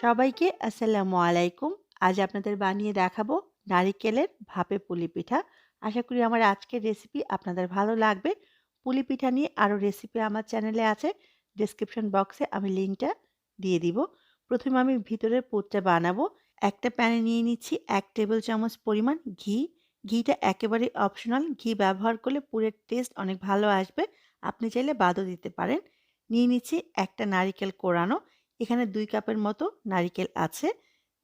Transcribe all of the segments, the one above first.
সবাইকে আসসালামু আলাইকুম। আজ আপনাদের বানিয়ে দেখাবো নারিকেলের ভাপে পুলি পিঠা। আশা করি আমার আজকের রেসিপি আপনাদের ভালো লাগবে। পুলি পিঠা নিয়ে আরও রেসিপি আমার চ্যানেলে আছে। ডেসক্রিপশন বক্সে আমি লিঙ্কটা দিয়ে দিব। প্রথমে আমি ভিতরের পুরটা বানাবো। একটা প্যানে নিয়ে নিচ্ছি এক টেবিল চামচ পরিমাণ ঘি। ঘিটা একেবারেই অপশনাল। ঘি ব্যবহার করলে পুরের টেস্ট অনেক ভালো আসবে। আপনি চাইলে বাদও দিতে পারেন। নিয়ে নিচ্ছি একটা নারিকেল কোরানো। এখানে দুই কাপের মতো নারিকেল আছে।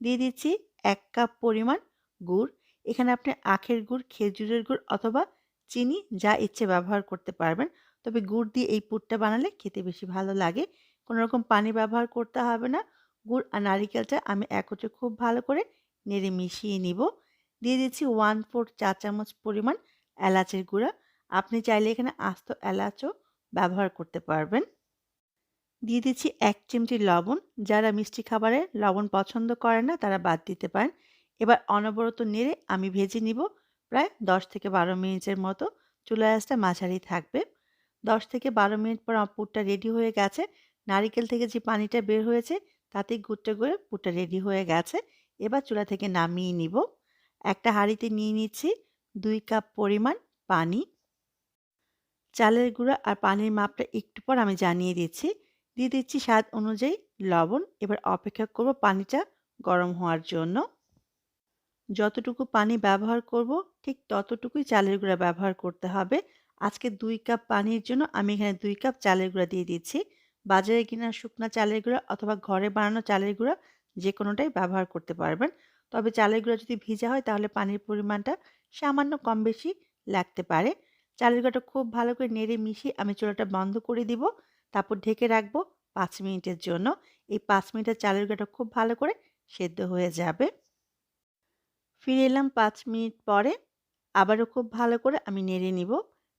দিয়ে দিচ্ছি এক কাপ পরিমাণ গুড়। এখানে আপনি আখের গুড়, খেজুরের গুড় অথবা চিনি যা ইচ্ছে ব্যবহার করতে পারবেন। তবে গুড় দিয়ে এই পুরটা বানালে খেতে বেশি ভালো লাগে। কোনো রকম পানি ব্যবহার করতে হবে না। গুড় আর নারিকেলটা আমি একত্রে খুব ভালো করে নেড়ে মিশিয়ে নিব। দিয়ে দিচ্ছি 1/4 চা চামচ পরিমাণ এলাচের গুঁড়া। আপনি চাইলে এখানে আস্ত এলাচও ব্যবহার করতে পারবেন। দিয়ে দিচ্ছি এক চিমটি লবণ। যারা মিষ্টি খাবারে লবণ পছন্দ করে না, তারা বাদ দিতে পারেন। এবার অনবরত নেড়ে আমি ভেজে নিব প্রায় ১০ থেকে ১২ মিনিটের মতো। চুলার আঁচটা মাঝারি থাকবে। ১০ থেকে ১২ মিনিট পর আমার পুরটা রেডি হয়ে গেছে। নারিকেল থেকে যে পানিটা বের হয়েছে তাতেই গুড়টা গলে পুরটা রেডি হয়ে গেছে। এবার চুলা থেকে নামিয়ে নিব। একটা হাঁড়িতে নিয়ে নিচ্ছি দুই কাপ পরিমাণ পানি। চালের গুঁড়া আর পানির মাপটা একটু পর আমি জানিয়ে দিচ্ছি। দিয়ে দিচ্ছি স্বাদ অনুযায়ী লবণ। এবার অপেক্ষা করব পানিটা গরম হওয়ার জন্য। যতটুকু পানি ব্যবহার করব, ঠিক ততটুকুই চালের গুঁড়া ব্যবহার করতে হবে। আজকে দুই কাপ পানির জন্য আমি এখানে দুই কাপ চালের গুঁড়া দিয়ে দিচ্ছি। বাজারে কেনা শুকনা চালের গুঁড়া অথবা ঘরে বানানো চালের গুঁড়া যে কোনোটাই ব্যবহার করতে পারবেন। তবে চালের গুঁড়া যদি ভিজা হয়, তাহলে পানির পরিমাণটা সামান্য কম বেশি লাগতে পারে। চালের গুঁড়াটা খুব ভালো করে নেড়ে মিশিয়ে আমি চুলাটা বন্ধ করে দিব। তারপর ঢেকে রাখব পাঁচ মিনিটের জন্য। এই পাঁচ মিনিটের চালের গুঁড়াটা খুব ভালো করে সেদ্ধ হয়ে যাবে। ফিরে এলাম পাঁচ মিনিট পরে। আবারও খুব ভালো করে আমি নেড়ে নিব।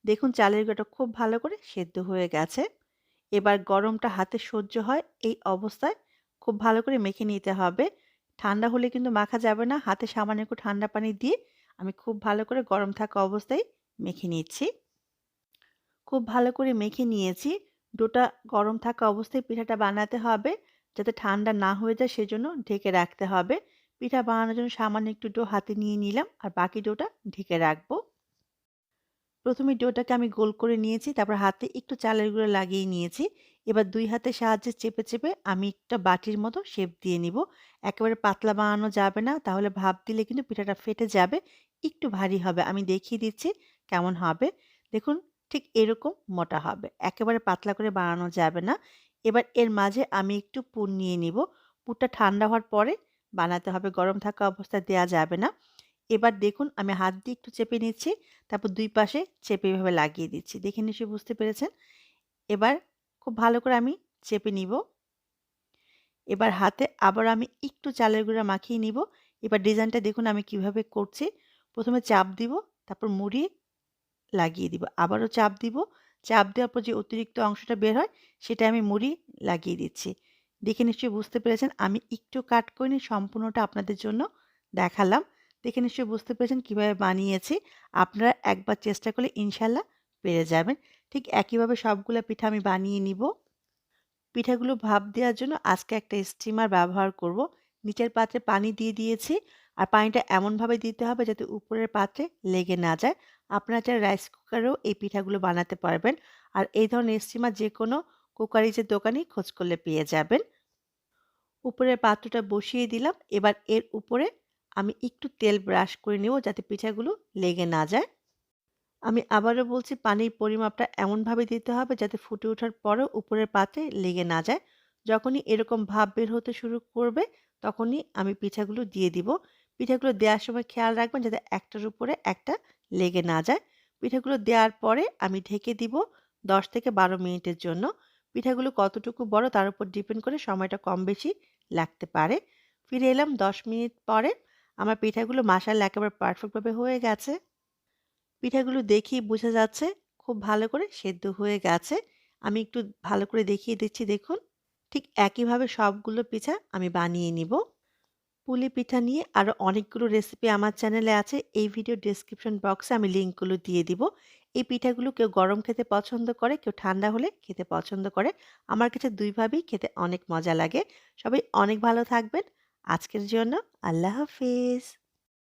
দেখুন চালের গুঁড়াটা খুব ভালো করে সেদ্ধ হয়ে গেছে। এবার গরমটা হাতে সহ্য হয় এই অবস্থায় খুব ভালো করে মেখে নিতে হবে। ঠান্ডা হলে কিন্তু মাখা যাবে না। হাতে সামান্য একটু ঠান্ডা পানি দিয়ে আমি খুব ভালো করে গরম থাকা অবস্থায় মেখে নিচ্ছি। খুব ভালো করে মেখে নিয়েছি। ডোটা গরম থাকা অবস্থায় পিঠাটা বানাতে হবে। যাতে ঠান্ডা না হয়ে যায় সেজন্য ঢেকে রাখতে হবে। পিঠা বানানোর জন্য সামান্য একটু ডো হাতে নিয়ে নিলাম আর বাকি ডোটা ঢেকে রাখব। প্রথমে ডোটাকে আমি গোল করে নিয়েছি তারপর হাতে একটু চালের গুঁড়ো লাগিয়ে নিয়েছি। এবার দুই হাতের সাহায্যে চেপে, চেপে আমি একটা বাটির মতো শেপ দিয়ে নিব। একেবারে পাতলা বানানো যাবে না তাহলে ভাপ দিলে কিন্তু পিঠাটা ফেটে যাবে। একটু ভারী হবে। আমি দেখিয়ে দিচ্ছি কেমন হবে। দেখুন ঠিক এরকম মোটা হবে। একেবারে পাতলা করে বানানো যাবে না। এবার এর মাঝে আমি একটু পুর নিয়ে নিব। পুরটা ঠান্ডা হওয়ার পরে বানাতে হবে। গরম থাকা অবস্থায় দেয়া যাবে না। এবার দেখুন আমি হাত দিয়ে একটু চেপে নিচ্ছি। তারপর দুই পাশে চেপে এভাবে লাগিয়ে দিচ্ছি। দেখে নিশ্চয়ই বুঝতে পেরেছেন। এবার খুব ভালো করে আমি চেপে নিব। এবার হাতে আবার আমি একটু চালের গুঁড়া মাখিয়ে নিব। এবার ডিজাইনটা দেখুন আমি কীভাবে করছি। প্রথমে চাপ দিব, তারপর মুড়িয়ে লাগিয়ে দিব। আবারও চাপ দিব। চাপ দেওয়ার পর যে অতিরিক্ত অংশটা বের হয়, সেটা আমি মুড়ি লাগিয়ে দিচ্ছি। দেখে নিশ্চয়ই বুঝতে পেরেছেন, আমি একটু কাট করিনি সম্পূর্ণটা আপনাদের জন্য দেখালাম। দেখে নিশ্চয়ই বুঝতে পেরেছেন কীভাবে বানিয়েছি। আপনারা একবার চেষ্টা করলে ইনশাল্লাহ পেরে যাবেন। ঠিক একইভাবে সবগুলো পিঠা আমি বানিয়ে নিব। পিঠাগুলো ভাপ দেওয়ার জন্য আজকে একটা স্টিমার ব্যবহার করব। নিচের পাত্রে পানি দিয়ে দিয়েছি আর পানিটা এমনভাবে দিতে হবে যাতে উপরের পাত্রে লেগে না যায়। আপনারা চাইলে রাইস কুকারেও এই পিঠাগুলো বানাতে পারবেন। আর এই ধরনের স্টিমার যে কোনো কুকারিজের দোকানেই খোঁজ করলে পেয়ে যাবেন। উপরের পাত্রটা বসিয়ে দিলাম। এবার এর উপরে আমি একটু তেল ব্রাশ করে নেব যাতে পিঠাগুলো লেগে না যায়। আমি আবারও বলছি, পানির পরিমাপটা এমনভাবে দিতে হবে যাতে ফুটে ওঠার পরেও উপরের পাত্রে লেগে না যায়। যখনই এরকম ভাব বের হতে শুরু করবে, তখনই আমি পিঠাগুলো দিয়ে দিব। পিঠাগুলো দেওয়ার সময় খেয়াল রাখবেন যাতে একটার উপরে একটা লেগে না যায়। পিঠাগুলো দেওয়ার পরে আমি ঢেকে দিব ১০ থেকে ১২ মিনিটের জন্য। পিঠাগুলো কতটুকু বড় তার উপর ডিপেন্ড করে সময়টা কম বেশি লাগতে পারে। ফিরে এলাম ১০ মিনিট পরে। আমার পিঠাগুলো মাশাআল্লাহ একেবারে পারফেক্টভাবে হয়ে গেছে। পিঠাগুলো দেখেই বোঝা যাচ্ছে খুব ভালো করে সেদ্ধ হয়ে গেছে। আমি একটু ভালো করে দেখিয়ে দিচ্ছি, দেখুন। ঠিক একইভাবে সবগুলো পিঠা আমি বানিয়ে নিব। পুলি পিঠা নিয়ে আরও অনেকগুলো রেসিপি আমার চ্যানেলে আছে। এই ভিডিও ডিসক্রিপশন বক্সে আমি লিঙ্কগুলো দিয়ে দিব। এই পিঠাগুলো কেউ গরম খেতে পছন্দ করে, কেউ ঠান্ডা হলে খেতে পছন্দ করে। আমার কাছে ২ ভাবেই খেতে অনেক মজা লাগে। সবাই অনেক ভালো থাকবেন। আজকের জন্য আল্লাহ হাফেজ।